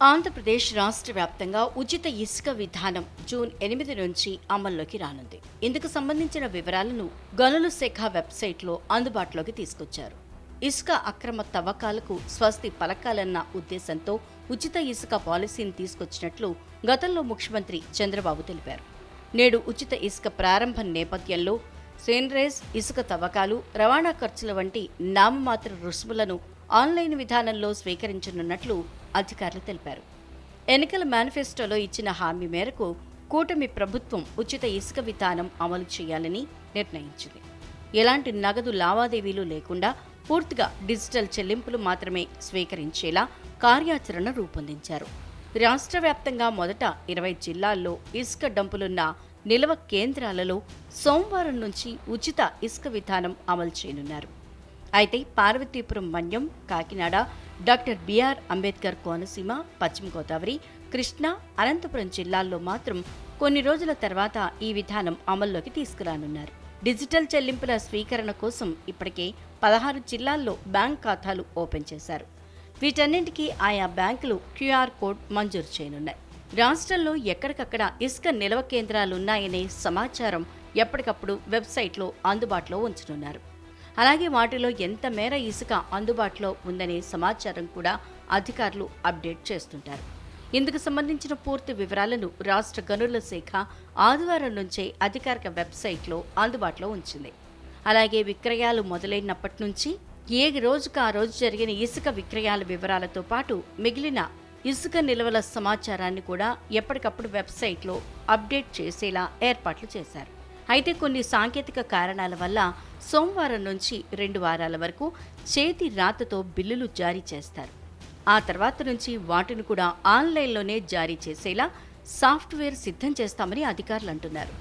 ఆంధ్రప్రదేశ్ రాష్ట్ర వ్యాప్తంగా ఉచిత ఇసుక విధానం జూన్ ఎనిమిది నుంచి అమల్లోకి రానుంది. ఇందుకు సంబంధించిన వివరాలను గనుల శాఖ వెబ్సైట్లో అందుబాటులోకి తీసుకొచ్చారు. ఇసుక అక్రమ తవ్వకాలకు స్వస్తి పలకాలన్న ఉద్దేశంతో ఉచిత ఇసుక పాలసీని తీసుకొచ్చినట్లు గతంలో ముఖ్యమంత్రి చంద్రబాబు తెలిపారు. నేడు ఉచిత ఇసుక ప్రారంభం నేపథ్యంలో సేన్రేస్ ఇసుక తవ్వకాలు రవాణా ఖర్చుల వంటి నామమాత్ర రుసుములను ఆన్లైన్ విధానంలో స్వీకరించనున్నట్లు అధికారులు తెలిపారు. ఎన్నికల మేనిఫెస్టోలో ఇచ్చిన హామీ మేరకు కూటమి ప్రభుత్వం ఉచిత ఇసుక విధానం అమలు చేయాలని నిర్ణయించింది. ఎలాంటి నగదు లావాదేవీలు లేకుండా పూర్తిగా డిజిటల్ చెల్లింపులు మాత్రమే స్వీకరించేలా కార్యాచరణ రూపొందించారు. రాష్ట్ర వ్యాప్తంగా మొదట ఇరవై జిల్లాల్లో ఇసుక డంపులున్న నిల్వ కేంద్రాలలో సోమవారం నుంచి ఉచిత ఇసుక విధానం అమలు చేయనున్నారు. అయితే Parvathipuram Manyam Kakinada doctor B R Ambedkar Konaseema Paschima Godavari Krishna Anantapuram జిల్లాల్లో మాత్రం కొన్ని రోజుల తర్వాత ఈ విధానం అమల్లోకి తీసుకురానున్నారు. డిజిటల్ చెల్లింపుల స్వీకరణ కోసం ఇప్పటికే పదహారు జిల్లాల్లో బ్యాంక్ ఖాతాలు ఓపెన్ చేశారు. వీటన్నింటికీ ఆయా బ్యాంకులు క్యూఆర్ కోడ్ మంజూరు చేయనున్నాయి. రాష్ట్రంలో ఎక్కడికక్కడ ఇసుక నిల్వ కేంద్రాలున్నాయనే సమాచారం ఎప్పటికప్పుడు వెబ్సైట్లో అందుబాటులో ఉంచనున్నారు. అలాగే వాటిలో ఎంత మేర ఇసుక అందుబాటులో ఉందనే సమాచారం కూడా అధికారులు అప్డేట్ చేస్తుంటారు. ఇందుకు సంబంధించిన పూర్తి వివరాలను రాష్ట్ర గనుల శాఖ ఆదివారం నుంచే అధికారిక వెబ్సైట్లో అందుబాటులో ఉంచింది. అలాగే విక్రయాలు మొదలైనప్పటి నుంచి ఏ రోజుకు ఆ రోజు జరిగిన ఇసుక విక్రయాల వివరాలతో పాటు మిగిలిన ఇసుక నిల్వల సమాచారాన్ని కూడా ఎప్పటికప్పుడు వెబ్సైట్లో అప్డేట్ చేసేలా ఏర్పాట్లు చేశారు. అయితే కొన్ని సాంకేతిక కారణాల వల్ల సోమవారం నుంచి రెండు వారాల వరకు చేతి రాతతో బిల్లులు జారీ చేస్తారు. ఆ తర్వాత నుంచి వాటిని కూడా ఆన్లైన్లోనే జారీ చేసేలా సాఫ్ట్వేర్ సిద్ధం చేస్తామని అధికారులు అంటున్నారు.